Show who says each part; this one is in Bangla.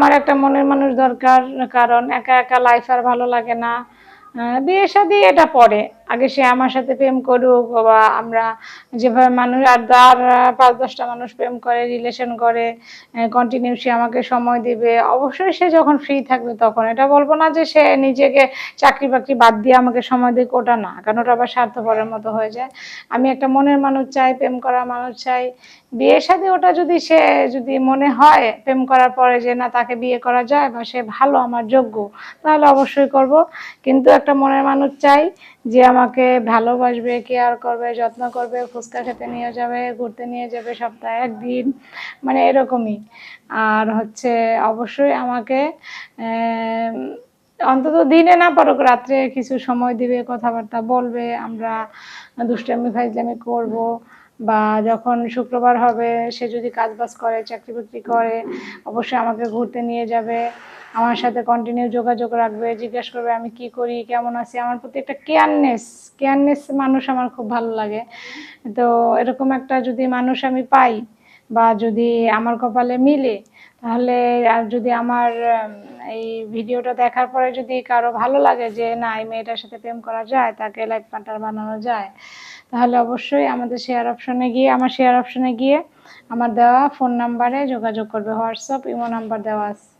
Speaker 1: আমার একটা মনের মানুষ দরকার, কারণ একা একা লাইফ আর ভালো লাগে না। বিয়ে সাদি এটা পরে। আগে সে আমার সাথে প্রেম করুক বা আমরা যেভাবে মানুষ, আর আর পাঁচ দশটা মানুষ প্রেম করে রিলেশন করে কন্টিনিউ সে আমাকে সময় দিবে। অবশ্যই সে যখন ফ্রি থাকবে তখন। এটা বলব না যে সে নিজেকে চাকরি বাকরি বাদ দিয়ে আমাকে সময় দিক, ওটা না, কারণ ওটা আবার স্বার্থপরের মতো হয়ে যায়। আমি একটা মনের মানুষ চাই, প্রেম করা মানুষ চাই। বিয়ে সাথে ওটা যদি সে, যদি মনে হয় প্রেম করার পরে যে না, তাকে বিয়ে করা যায় বা সে ভালো, আমার যোগ্য, তাহলে অবশ্যই করব। কিন্তু একটা মনের মানুষ চাই যে আমাকে ভালোবাসবে কেয়ার করবে, যত্ন করবে, ফুচকা খেতে নিয়ে যাবে, ঘুরতে নিয়ে যাবে সপ্তাহে একদিন মানে এরকমই। আর হচ্ছে অবশ্যই আমাকে অন্তত দিনে না পারুক রাত্রে কিছু সময় দিবে, কথাবার্তা বলবে, আমরা দুষ্টামি, ফাইজলামি করব বা যখন শুক্রবার হবে সে যদি কাজ বাজ করে চাকরি বাকরি করে, অবশ্যই আমাকে ঘুরতে নিয়ে যাবে। আমার সাথে কন্টিনিউ যোগাযোগ রাখবে, জিজ্ঞেস করবে আমি কি করি, কেমন আছি? আমার প্রতি একটা কেয়ারনেস কেয়ারনেস মানুষ আমার খুব ভালো লাগে। তো এরকম একটা যদি মানুষ আমি পাই বা যদি আমার কপালে মিলে, তাহলে আর যদি আমার এই ভিডিওটা দেখার পরে যদি কারও ভালো লাগে যে না, এই মেয়েটার সাথে প্রেম করা যায়, তাকে লাইফ পার্টনার বানানো যায়, তাহলে অবশ্যই আমাদের শেয়ার অপশনে গিয়ে, আমার শেয়ার অপশনে গিয়ে আমার দেওয়া ফোন নাম্বারে যোগাযোগ করবে হোয়াটসঅ্যাপ ইমো নাম্বার দেওয়া আছে।